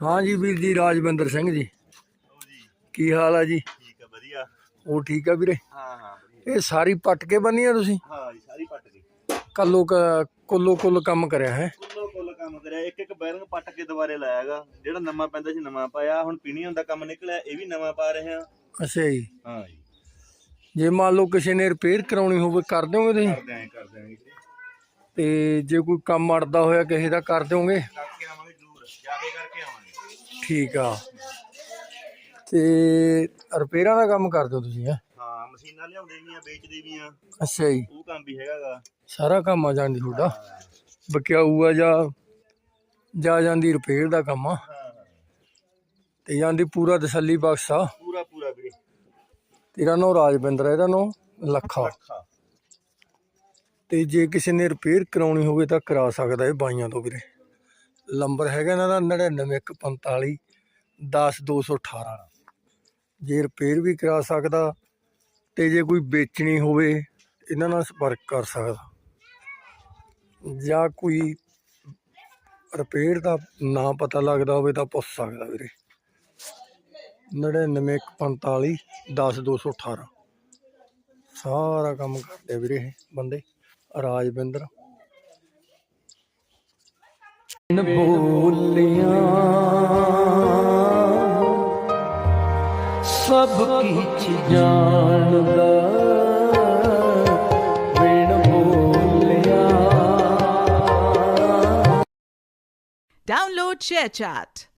ਹਾਂ ਜੀ ਵੀਰ ਜੀ ਰਾਜਵਿੰਦਰ ਸਿੰਘ ਜੀ। ਕੀ ਹਾਲ ਆ ਜੀ? ਠੀਕ ਆ ਵਧੀਆ। ਉਹ ਠੀਕ ਆ ਵੀਰੇ? ਹਾਂ ਹਾਂ ਇਹ ਸਾਰੀ ਪੱਟ ਕੇ ਬੰਨੀ ਆ ਤੁਸੀਂ? ਹਾਂ ਜੀ ਸਾਰੀ ਪੱਟ ਕੱਲੋ ਕ- ਕੁੱਲੋ ਕੁੱਲ ਕੰਮ ਕਰਿਆ ਹੈ? ਕੁੱਲੋ ਕੁੱਲ ਕੰਮ ਕਰਿਆ। ਇੱਕ ਇੱਕ ਬੈਰੰਗ ਪੱਟ ਕੇ ਦੁਬਾਰੇ ਲਾਇਆਗਾ ਜਿਹੜਾ ਨਵਾਂ ਪੈਂਦਾ ਸੀ ਨਵਾਂ ਪਾਇਆ। ਹੁਣ ਪੀਣੀਆਂ ਦਾ ਕੰਮ ਨਿਕਲਿਆ ਇਹ ਵੀ ਨਵਾਂ ਪਾ ਰਹੇ ਆ। ਅੱਛਾ ਜੀ। ਹਾਂ ਜੀ। ਜੇ ਮੰਨ ਲਓ ਕਿਸੇ ਨੇ ਰਿਪੇਅਰ ਕਰਾਉਣੀ ਹੋਵੇ ਕਰ ਦਿਓਗੇ ਤੁਸੀਂ? ਆਂ ਜੀ ਤੇ ਜੇ ਕੋਈ ਕੰਮ ਅੜਦਾ ਹੋਇਆ ਕਿਸੇ ਦਾ ਕਰ ਦਿਓਗੇ? ਕਰਕੇ ਆਵਾਂਗੇ। ਜ਼ਰੂਰ ਜਾ ਕੇ ਕਰਕੇ ਆਵਾਂਗੇ। ਠੀਕ ਆ। ਤੇ ਰਿਪੇਅਰਾਂ ਦਾ ਕੰਮ ਕਰ ਦਿਓ ਤੁਸੀਂ ਹੈ? ਹਾਂ ਮਸ਼ੀਨਾਂ ਲਿਆਉਂਦੇ ਵੀ ਆ ਵੇਚਦੇ ਵੀ ਆ। ਅੱਛਾ ਜੀ। ਉਹ ਕੰਮ ਵੀ ਹੈਗਾਗਾ ਸਾਰਾ ਕੰਮ ਆ ਜਾਂਦੀ ਤੁਹਾਡਾ? ਬਕਿਆਊ ਆ ਜਾਂ ਜਾ ਜਾਂਦੀ ਰਿਪੇਅਰ ਦਾ ਕੰਮ ਆ? ਹਾਂ। ਹਾਂ ਤੇ ਜਾਂਦੀ ਪੂਰਾ ਤਸੱਲੀ ਬਖਸ਼ ਆ? ਪੂਰਾ ਪੂਰਾ ਵੀਰੇ। ਤੇਰਾ ਨਾਮ ਰਾਜਵਿੰਦਰ ਇਹਦਾ ਨਾਮ ਲੱਖਾ। ਤੇ ਜੇ ਕਿਸੇ ਨੇ ਰਿਪੇਅਰ ਕਰਾਉਣੀ ਹੋਵੇ ਤਾਂ ਕਰਾ ਸਕਦਾ ਇਹ ਬਾਈਆਂ ਤੋਂ ਵੀਰੇ। ਨੰਬਰ ਹੈਗਾ ਇਹਨਾਂ ਦਾ 99145 10218 ਜੇ ਰਿਪੇਅਰ ਵੀ ਕਰਾ ਸਕਦਾ ਤੇ ਜੇ ਕੋਈ ਵੇਚਣੀ ਹੋਵੇ ਇਹਨਾਂ ਨਾਲ ਸੰਪਰਕ ਕਰ ਸਕਦਾ। ਜਾਂ ਕੋਈ ਰਿਪੇਅਰ ਦਾ ਨਾਂ ਪਤਾ ਲੱਗਦਾ ਹੋਵੇ ਤਾਂ ਪੁੱਛ ਸਕਦਾ ਵੀਰੇ। 99145 10218 ਸਾਰਾ ਕੰਮ ਕਰਦੇ ਵੀਰੇ ਇਹ ਬੰਦੇ। ਰਾਜਵਿੰਦਰ। ਬੋਲਿਆ ਸਭ ਕੁਝ ਜਾਣਦਾ ਬਿਨ ਬੋਲਿਆ Download ShareChat.